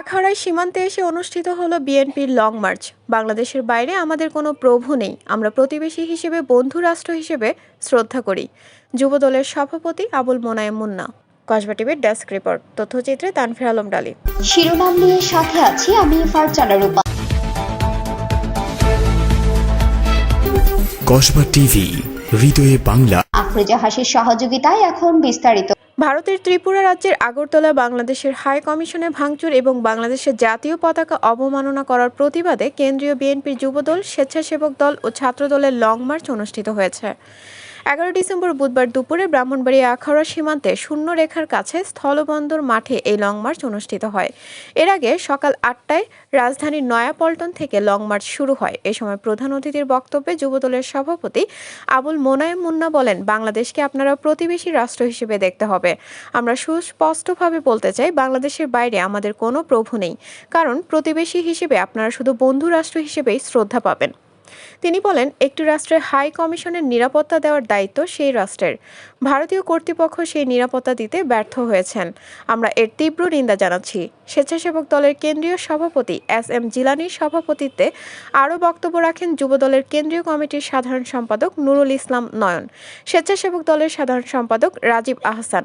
আখাউড়ায় সীমান্তে এসে অনুষ্ঠিত হলো বিএনপির লং মার্চ। বাংলাদেশের বাইরে আমাদের কোনো প্রভু নেই। আমরা প্রতিবেশী হিসেবে বন্ধু রাষ্ট্র হিসেবে শ্রদ্ধা করি। যুবদলের সভাপতি আবুল মোনায়েম মুন্না। কসবা টিভির ডেস্ক রিপোর্ট। তথ্যচিত্রে তানফির আলম ডালি। শিরোনাম নিয়ে সাথে আছি আমি ফারজানা রূপা। কসবা টিভি হৃদয়ে বাংলা। আফরোজা হাসির সহযোগিতায় এখন বিস্তারিত। ভারতের ত্রিপুরা রাজ্যের আগরতলা বাংলাদেশের হাই কমিশনে ভাঙচুর এবং বাংলাদেশের জাতীয় পতাকা অবমাননা করার প্রতিবাদে কেন্দ্রীয় বিএনপির যুবদল, স্বেচ্ছাসেবক দল ও ছাত্রদলের লং মার্চ অনুষ্ঠিত হয়েছে। এগারো ডিসেম্বর বুধবার দুপুরে ব্রাহ্মণবাড়িয়া আখাউড়া সীমান্তে শূন্য রেখার কাছে স্থলবন্দর মাঠে এই লং মার্চ অনুষ্ঠিত হয়। এর আগে সকাল আটটায় রাজধানীর নয়াপল্টন থেকে লং মার্চ শুরু হয়। এ সময় প্রধান অতিথির বক্তব্যে যুবদলের সভাপতি আবুল মোনায়েম মুন্না বলেন, বাংলাদেশকে আপনারা প্রতিবেশী রাষ্ট্র হিসেবে দেখতে হবে। আমরা সুস্পষ্টভাবে বলতে চাই, বাংলাদেশের বাইরে আমাদের কোনো প্রভু নেই। কারণ প্রতিবেশী হিসেবে আপনারা শুধু বন্ধু রাষ্ট্র হিসেবেই শ্রদ্ধা পাবেন। তিনি বলেন, একটি রাষ্ট্রের হাই কমিশনের নিরাপত্তা দেওয়ার দায়িত্ব সেই রাষ্ট্রের। ভারতীয় কর্তৃপক্ষ সেই নিরাপত্তা দিতে ব্যর্থ হয়েছেন। আমরা এর তীব্র নিন্দা জানাচ্ছি। স্বেচ্ছাসেবক দলের কেন্দ্রীয় সভাপতি এস এম জিলানির সভাপতিত্বে আরও বক্তব্য রাখেন যুবদলের কেন্দ্রীয় কমিটির সাধারণ সম্পাদক নুরুল ইসলাম নয়ন, স্বেচ্ছাসেবক দলের সাধারণ সম্পাদক রাজীব আহসান,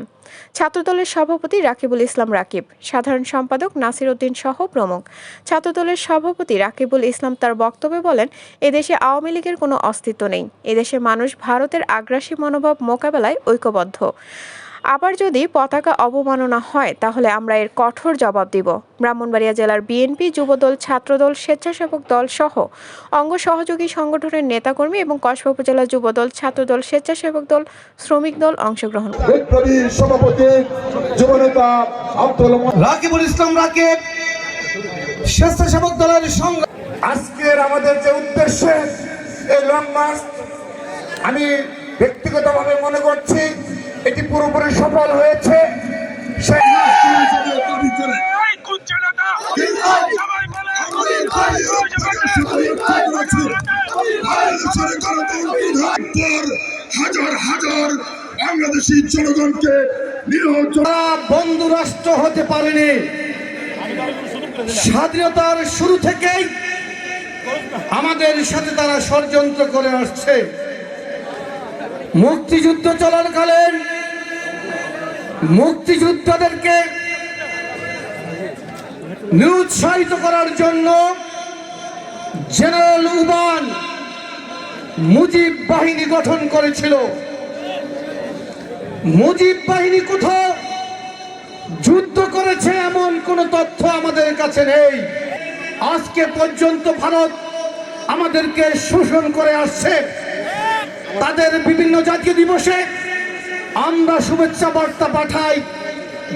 ছাত্রদলের সভাপতি রাকিবুল ইসলাম রাকিব, সাধারণ সম্পাদক নাসির উদ্দিন সহ প্রমুখ। ছাত্রদলের সভাপতি রাকিবুল ইসলাম তার বক্তব্যে বলেন এদেশে আওয়ামী লীগের কোনো অস্তিত্ব নেই। এদেশের মানুষ ভারতের আগ্রাসী মনোভাব মোকাবেলায় ঐক্যবদ্ধ। আবার যদি পতাকা অবমাননা হয় তাহলে আমরা এর কঠোর জবাব দিব। ব্রাহ্মণবাড়িয়া জেলার বিএনপি যুবদল ছাত্রদল স্বেচ্ছাসেবক দল সহ অঙ্গ সহযোগী সংগঠনের নেতাকর্মী এবং কসবা উপজেলা যুবদল ছাত্রদল স্বেচ্ছাসেবক দল শ্রমিক দল অংশগ্রহণ করে। সভাপতি যুবনেতা আব্দুল মোহাম্মদ রাকিবুল ইসলাম রাকিব স্বেচ্ছাসেবক দলের আজকের আমাদের যে উদ্দেশ্য, এই লং মার্চ আমি ব্যক্তিগতভাবে মনে করছি এটি পুরোপুরি সফল হয়েছে। হাজার হাজার বন্ধু রাষ্ট্র হতে পারেনি। স্বাধীনতার শুরু থেকেই আমাদের সাথে তারা ষড়যন্ত্র করে আসছে। মুক্তিযুদ্ধ চলাকালীন মুক্তিযোদ্ধাদেরকে নিরুৎসাহিত করার জন্য জেনারেল উবান মুজিব বাহিনী গঠন করেছিল। মুজিব বাহিনী কোথাও যুদ্ধ করেছে এমন কোন তথ্য আমাদের কাছে নেই। আজকে পর্যন্ত ভারত আমাদেরকে শোষণ করে আসছে। তাদের বিভিন্ন জাতীয় দিবসে আমরা শুভেচ্ছা বার্তা পাঠাই,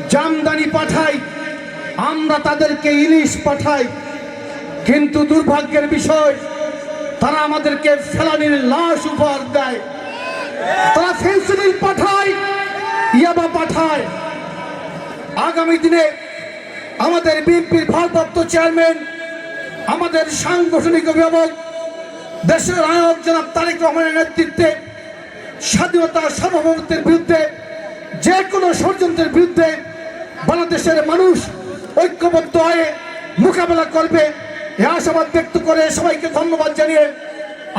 জামদানি পাঠাই, আমরা তাদেরকে ইলিশ পাঠাই। কিন্তু দুর্ভাগ্যের বিষয়, তারা আমাদেরকে ফেলানির লাশ উপহার দেয়। তারা ফেন্সিডিল পাঠায়, ইয়াবা পাঠায়। আগামী দিনে আমাদের বিএনপির ভারপ্রাপ্ত চেয়ারম্যান আমাদের সাংগঠনিক অভিভাবক, দেশের নায়ক জনাব তারেক রহমানের নেতৃত্বে, স্বাধীনতা সার্বভৌমত্বের বিরুদ্ধে, যে কোনো ষড়যন্ত্রের বিরুদ্ধে বাংলাদেশের মানুষ ঐক্যবদ্ধ হয়ে মোকাবেলা করবে, এ আশাবাদ ব্যক্ত করে সবাইকে ধন্যবাদ জানিয়ে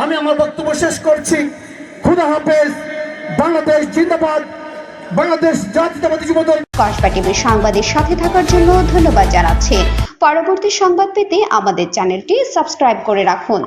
আমি আমার বক্তব্য শেষ করছি। খুদা হাফেজ, বাংলাদেশ জিন্দাবাদ। বাংলাদেশ জাতীয়তাবাদী যুবদল। কসবা টিভির সাংবাদিক সাথে থাকার জন্য ধন্যবাদ জানাচ্ছি। পরবর্তী সংবাদ পেতে আমাদের চ্যানেলটি সাবস্ক্রাইব করে রাখুন।